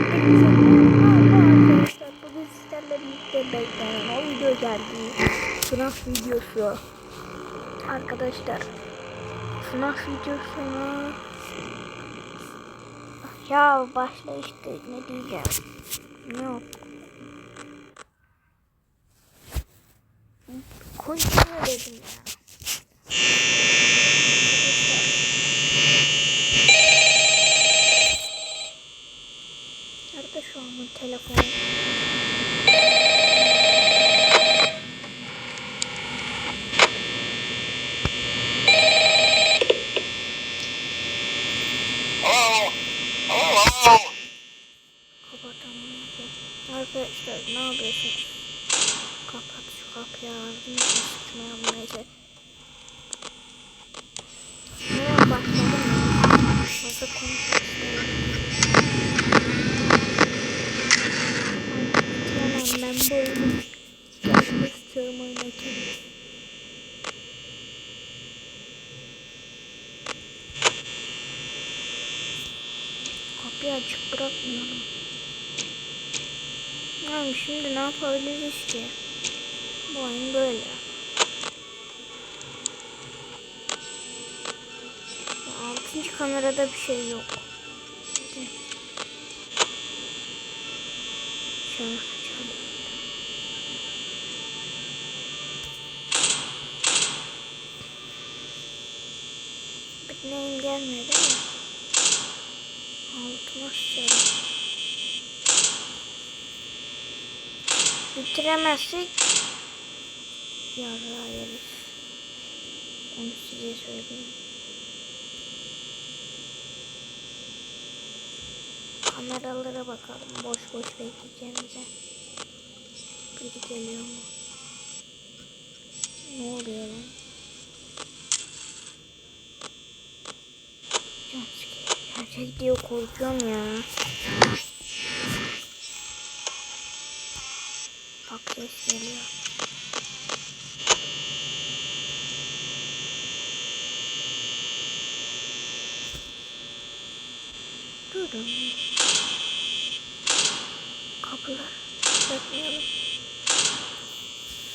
Arkadaşlar. Bugün sizlerle birlikte beklenen o video geldi. FNAF videosu. Arkadaşlar. FNAF videosunu... Ya başla işte ne diyeceğim. Yok. Konuşma dedim ya. Nerede şu an bu telefon? Arkadaşlar ne yapıyorsunuz? Kapat şu kapıyı ağzını sıçmayalım neyse. Hemen başlayalım. Fazla Yani şimdi ne yapabiliriz ki? Bu oyun böyle. Altıncı kamerada bir şey yok. Şarkı neyim gelmiyor değil sıçarım. Bitiremezsek yarrağı yeriz. Onu size söyleyeyim. Kameralara bakalım. Boş boş bekleyeceğimize. Biri geliyor mu? Ne oluyor lan? Jumpscare. Gerçek diyor korkuyorum ya. Bak ses geliyor. Durun. Kapılar. Bakmayalım.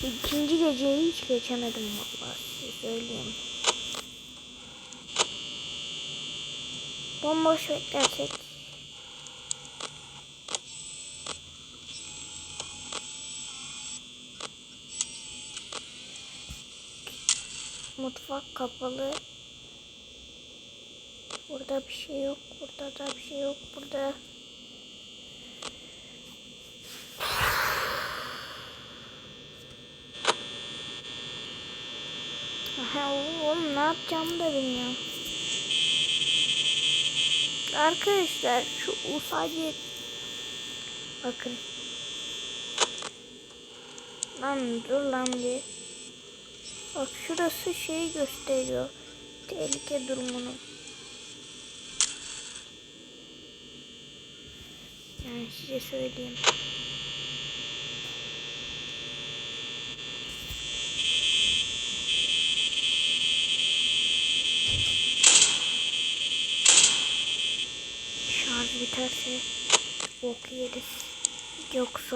İkinci geceyi hiç geçemedim vallahi söyleyeyim. Bomboş beklersek Mutfak kapalı. Burada bir şey yok. Burada da bir şey yok. Burada. Aha, oğlum ne yapacağımı da bilmiyorum. Arkadaşlar şu ufacık bakın. Lan dur lan bir. Bak şurası şeyi gösteriyor. Tehlike durumunu. Yani size söyleyeyim. Biterse bok yeriz. Yoksa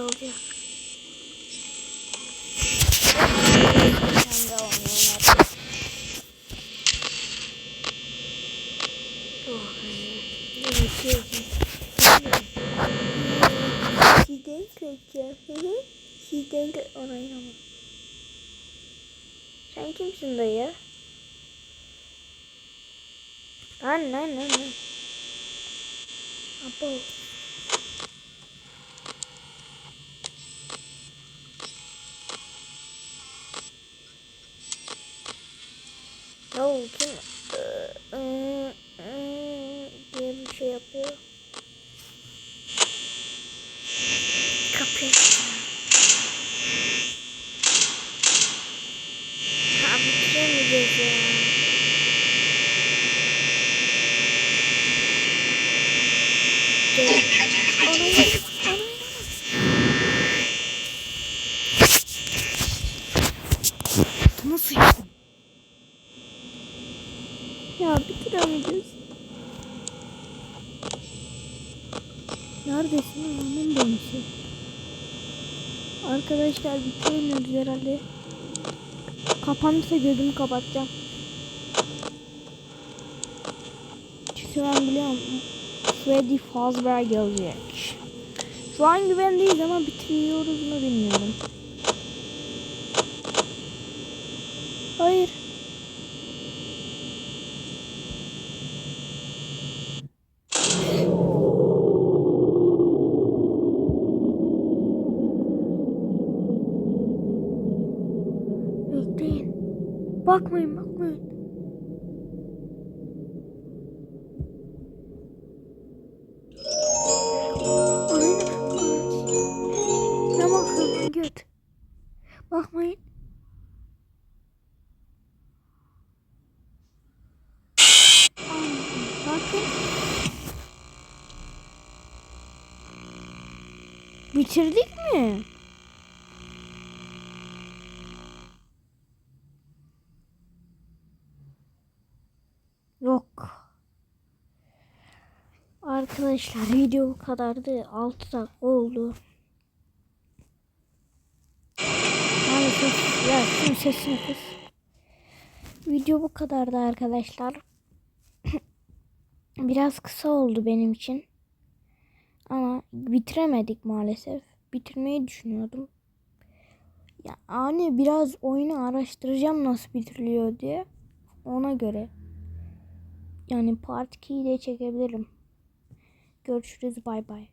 yapıyorsun? Sizden kaçacağım. Sizden kaç... Orayı ama. Sen kimsin dayı? Lan lan lan lan. Abo. Ya kim ıı, ıı, ıı diye bir şey yapıyor. Kapıyı Ha bitiremeyeceğiz ya. Gel. Anayı, anayı. Nasıl yaptın? Ya bitiremeyeceğiz. Neredesin anamın dönüşü? Arkadaşlar bitiremiyoruz herhalde. Kapanırsa gözümü kapatacağım. Çünkü ben biliyorum Freddy Fazbear gelecek. Şu an güvendeyiz ama bitiriyoruz mu bilmiyorum. Hayır. Bekleyin. Bakmayın bakmayın. Bitirdik mi? Yok. Arkadaşlar video bu kadardı. 6 dakika oldu. Maalesef ya şunun sesini kız. Video bu kadardı arkadaşlar. Biraz kısa oldu benim için. Ama bitiremedik maalesef. Bitirmeyi düşünüyordum. Ya hani biraz oyunu araştıracağım nasıl bitiriliyor diye. Ona göre. Yani part 2'yi de çekebilirim. Görüşürüz bay bay.